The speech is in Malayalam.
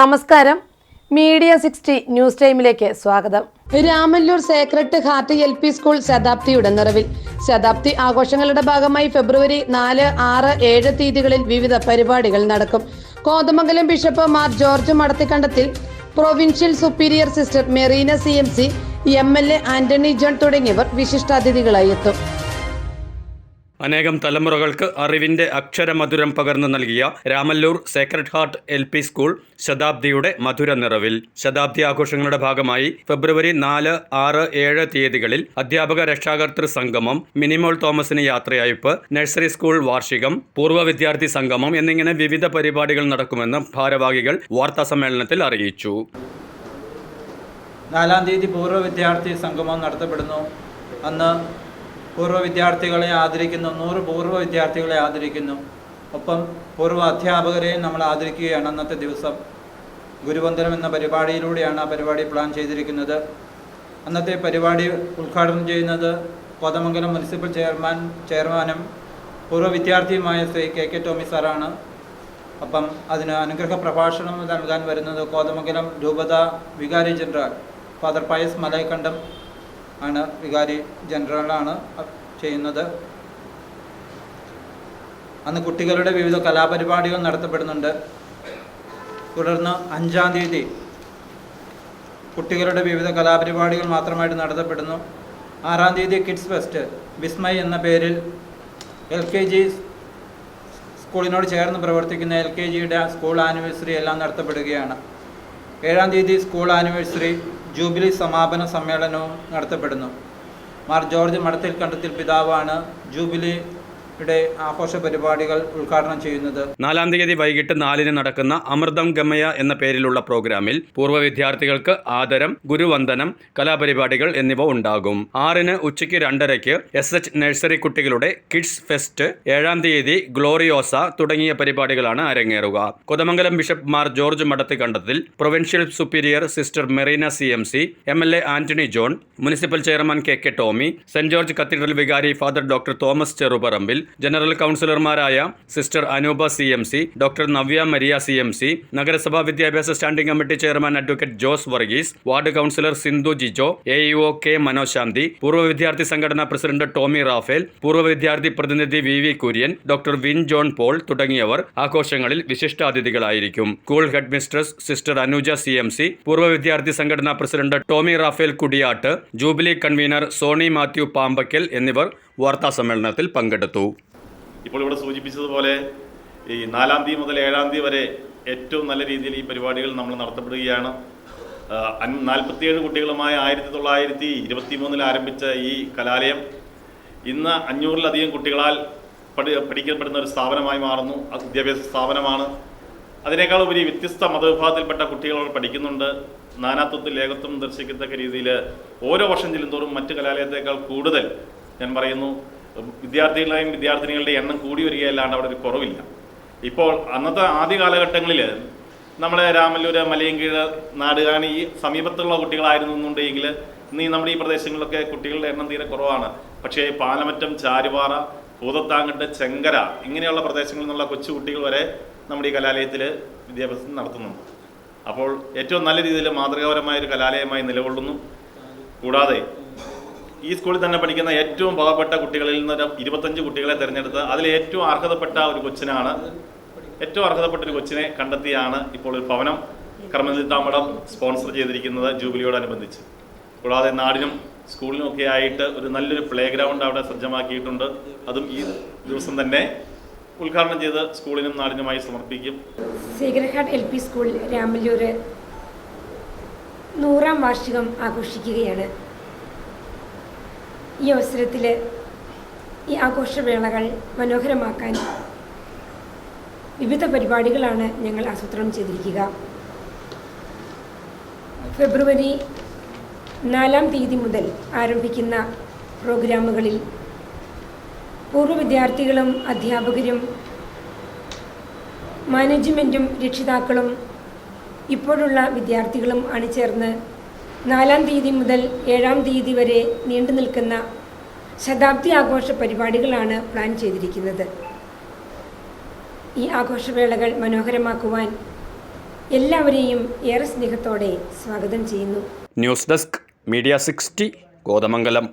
നമസ്കാരം. മീഡിയ സിക്സ്റ്റി ന്യൂസ് ടൈമിലേക്ക് സ്വാഗതം. Ramallur sacred heart L P school ശതാബ്ദിയുടെ നിറവിൽ ശതാബ്ദി ആഘോഷങ്ങളുടെ ഭാഗമായി ഫെബ്രുവരി നാല് ആറ് ഏഴ് തീയതികളിൽ വിവിധ പരിപാടികൾ നടക്കും. Kothamangalam bishop Mar George Madathikandathil provincial superior sister Marina C M C M L A Antony John തുടങ്ങിയവർ വിശിഷ്ടാതിഥികളായി എത്തും. അനേകം തലമുറകൾക്ക് അറിവിന്റെ അക്ഷരമധുരം പകർന്നു നൽകിയ Ramallur sacred heart L P school ശതാബ്ദിയുടെ മധുര നിറവിൽ. ശതാബ്ദി ആഘോഷങ്ങളുടെ ഭാഗമായി ഫെബ്രുവരി നാല് ആറ് ഏഴ് തീയതികളിൽ അധ്യാപക രക്ഷാകർത്തൃ സംഗമം മിനിമോൾ തോമസിന് യാത്രയയപ്പ് നഴ്സറി സ്കൂൾ വാർഷികം പൂർവ വിദ്യാർത്ഥി സംഗമം എന്നിങ്ങനെ വിവിധ പരിപാടികൾ നടക്കുമെന്ന് ഭാരവാഹികൾ വാർത്താ സമ്മേളനത്തിൽ അറിയിച്ചു. നാലാം തീയതി പൂർവ വിദ്യാർത്ഥി സംഗമം നടത്തപ്പെടുന്നു. അന്ന് പൂർവ വിദ്യാർത്ഥികളെ ആദരിക്കുന്നു നൂറ് പൂർവ വിദ്യാർത്ഥികളെ ആദരിക്കുന്നു. ഒപ്പം പൂർവ അധ്യാപകരെയും നമ്മൾ ആദരിക്കുകയാണ് അന്നത്തെ ദിവസം. ഗുരുവന്ദനം എന്ന പരിപാടിയിലൂടെയാണ് ആ പരിപാടി പ്ലാൻ ചെയ്തിരിക്കുന്നത്. അന്നത്തെ പരിപാടി ഉദ്ഘാടനം ചെയ്യുന്നത് കോതമംഗലം മുനിസിപ്പൽ ചെയർമാൻ ചെയർമാനും പൂർവ വിദ്യാർത്ഥിയുമായ ശ്രീ കെ കെ ടോമി സാറാണ്. അപ്പം അതിന് അനുഗ്രഹ പ്രഭാഷണം നൽകാൻ വരുന്നത് കോതമംഗലം രൂപത വികാരി ജനറൽ ഫാദർ പയസ് മലയക്കണ്ടം ആണ് വികാരി ജനറലാണ് ചെയ്യുന്നത്. അന്ന് കുട്ടികളുടെ വിവിധ കലാപരിപാടികൾ നടത്തപ്പെടുന്നുണ്ട്. തുടർന്ന് അഞ്ചാം തീയതി കുട്ടികളുടെ വിവിധ കലാപരിപാടികൾ മാത്രമായിട്ട് നടത്തപ്പെടുന്നു. ആറാം തീയതി കിഡ്സ് ഫെസ്റ്റ് വിസ്മയ് എന്ന പേരിൽ എൽ കെ ജി സ്കൂളിനോട് ചേർന്ന് പ്രവർത്തിക്കുന്ന എൽ കെ ജിയുടെ സ്കൂൾ ആനിവേഴ്സറി എല്ലാം നടത്തപ്പെടുകയാണ്. ഏഴാം തീയതി സ്കൂൾ ആനിവേഴ്സറി ജൂബിലി സമാപന സമ്മേളനവും നടത്തപ്പെടുന്നു. മാർ ജോർജ് മടത്തിൽ കണ്ടത്തിൽ പിതാവാണ് ജൂബിലിയുടെ ആഘോഷ പരിപാടികൾ ഉദ്ഘാടനം ചെയ്യുന്നത് നാലാം തീയതി വൈകിട്ട് നാലിന് നടക്കുന്ന അമൃതം ഗമയ എന്ന പേരിലുള്ള പ്രോഗ്രാമിൽ പൂർവ വിദ്യാർത്ഥികൾക്ക് ആദരം ഗുരുവന്ദനം കലാപരിപാടികൾ എന്നിവ ഉണ്ടാകും. ആറിന് ഉച്ചയ്ക്ക് രണ്ടരയ്ക്ക് എസ് എച്ച് നഴ്സറി കുട്ടികളുടെ കിഡ്സ് ഫെസ്റ്റ് ഏഴാം തീയതി ഗ്ലോറിയോസ തുടങ്ങിയ പരിപാടികളാണ് അരങ്ങേറുക. Kothamangalam bishop Mar George Madathi Kandathil provincial superior sister Marina C M C M L A Antony John municipal chairman K K Tomy Saint George cathedral വികാരി father doctor Thomas Cherupparambil general കൗൺസിലർമാരായ sister Anoopa C M C doctor Navya Maria C M C നഗരസഭാ വിദ്യാഭ്യാസ standing committee chairman advocate Jose Varghese ward councillor Sindhu Jijo A EO K Manoshanthi പൂർവ വിദ്യാർത്ഥി സംഘടനാ പ്രസിഡന്റ് ടോമി റാഫേൽ പൂർവ വിദ്യാർത്ഥി പ്രതിനിധി V V Kurian doctor Vin John Paul തുടങ്ങിയവർ ആഘോഷങ്ങളിൽ വിശിഷ്ടാതിഥികളായിരിക്കും. School head mistress sister Anuja C M C പൂർവ വിദ്യാർത്ഥി സംഘടനാ president Tomy Raphael Kudiyattu jubilee convener Sony Mathew Pampackal എന്നിവർ വാർത്താ സമ്മേളനത്തിൽ പങ്കെടുത്തു. ഇപ്പോൾ ഇവിടെ സൂചിപ്പിച്ചതുപോലെ ഈ നാലാം തീയതി മുതൽ ഏഴാം തീയതി വരെ ഏറ്റവും നല്ല രീതിയിൽ ഈ പരിപാടികൾ നമ്മൾ നടത്തപ്പെടുകയാണ്. നാൽപ്പത്തിയേഴ് കുട്ടികളുമായി ആയിരത്തി തൊള്ളായിരത്തി ഇരുപത്തി മൂന്നിൽ ആരംഭിച്ച ഈ കലാലയം ഇന്ന് അഞ്ഞൂറിലധികം കുട്ടികളാൽ പഠി പഠിക്കപ്പെടുന്ന ഒരു സ്ഥാപനമായി മാറുന്നു. അത് വിദ്യാഭ്യാസ സ്ഥാപനമാണ്. അതിനേക്കാൾ ഉപരി വ്യത്യസ്ത മതവിഭാഗത്തിൽപ്പെട്ട കുട്ടികൾ പഠിക്കുന്നുണ്ട്. നാനാത്വത്തിൽ ഏകത്വം ദർശിക്കത്തക്ക രീതിയിൽ ഓരോ വർഷം ചെല്ലുന്തോറും മറ്റ് കലാലയത്തേക്കാൾ കൂടുതൽ ഞാൻ പറയുന്നു. വിദ്യാർത്ഥികളുടെയും വിദ്യാർത്ഥിനികളുടെയും എണ്ണം കൂടി വരികയല്ലാണ്ട് അവിടെ ഒരു കുറവില്ല. ഇപ്പോൾ അന്നത്തെ ആദ്യ കാലഘട്ടങ്ങളിൽ നമ്മളെ രാമല്ലൂര് മലയൻകീഴ് നാടുകാണി ഈ സമീപത്തുള്ള കുട്ടികളായിരുന്നു എന്നുണ്ടെങ്കിൽ നമ്മുടെ ഈ പ്രദേശങ്ങളിലൊക്കെ കുട്ടികളുടെ എണ്ണം തീരെ കുറവാണ്. പക്ഷേ പാലമറ്റം ചാരുപാറ ഭൂതത്താങ്കട്ട് ചെങ്കര ഇങ്ങനെയുള്ള പ്രദേശങ്ങളിൽ നിന്നുള്ള കൊച്ചു കുട്ടികൾ വരെ നമ്മുടെ ഈ കലാലയത്തിൽ വിദ്യാഭ്യാസം നടത്തുന്നുണ്ട്. അപ്പോൾ ഏറ്റവും നല്ല രീതിയിൽ മാതൃകാപരമായ ഒരു കലാലയമായി നിലകൊള്ളുന്നു. കൂടാതെ ഈ സ്കൂളിൽ തന്നെ പഠിക്കുന്ന ഏറ്റവും പാവപ്പെട്ട കുട്ടികളിൽ നിന്ന് ഇരുപത്തഞ്ച് കുട്ടികളെ തിരഞ്ഞെടുത്ത് അതിൽ ഏറ്റവും അർഹതപ്പെട്ട ഒരു കൊച്ചിനാണ് ഏറ്റവും അർഹതപ്പെട്ട ഒരു കൊച്ചിനെ കണ്ടെത്തിയാണ് ഇപ്പോൾ ഒരു ഭവനം കർമ്മനിത്താമടം സ്പോൺസർ ചെയ്തിരിക്കുന്നത് ജൂബിലിയോടനുബന്ധിച്ച്. കൂടാതെ നാടിനും സ്കൂളിനും ഒക്കെ ആയിട്ട് ഒരു നല്ലൊരു പ്ലേ ഗ്രൗണ്ട് അവിടെ സജ്ജമാക്കിയിട്ടുണ്ട്. അതും ഈ ദിവസം തന്നെ ഉദ്ഘാടനം ചെയ്ത് സ്കൂളിനും നാടിനുമായി സമർപ്പിക്കും. Sacred heart L P school Ramallur നൂറാം വാർഷികം ആഘോഷിക്കുകയാണ്. ഈ അവസരത്തിൽ ഈ ആഘോഷവേളകൾ മനോഹരമാക്കാൻ വിവിധ പരിപാടികളാണ് ഞങ്ങൾ ആസൂത്രണം ചെയ്തിരിക്കുക. ഫെബ്രുവരി നാലാം തീയതി മുതൽ ആരംഭിക്കുന്ന പ്രോഗ്രാമുകളിൽ പൂർവ വിദ്യാർത്ഥികളും അധ്യാപകരും മാനേജ്മെന്റും രക്ഷിതാക്കളും ഇപ്പോഴുള്ള വിദ്യാർത്ഥികളും അണിചേർന്ന് നാലാം തീയതി മുതൽ ഏഴാം തീയതി വരെ നീണ്ടു നിൽക്കുന്ന ശതാബ്ദി ആഘോഷ പരിപാടികളാണ് പ്ലാൻ ചെയ്തിരിക്കുന്നത്. ഈ ആഘോഷവേളകൾ മനോഹരമാക്കുവാൻ എല്ലാവരെയും ഏറെ സ്നേഹത്തോടെ സ്വാഗതം ചെയ്യുന്നു. News desk media sixty Kothamangalam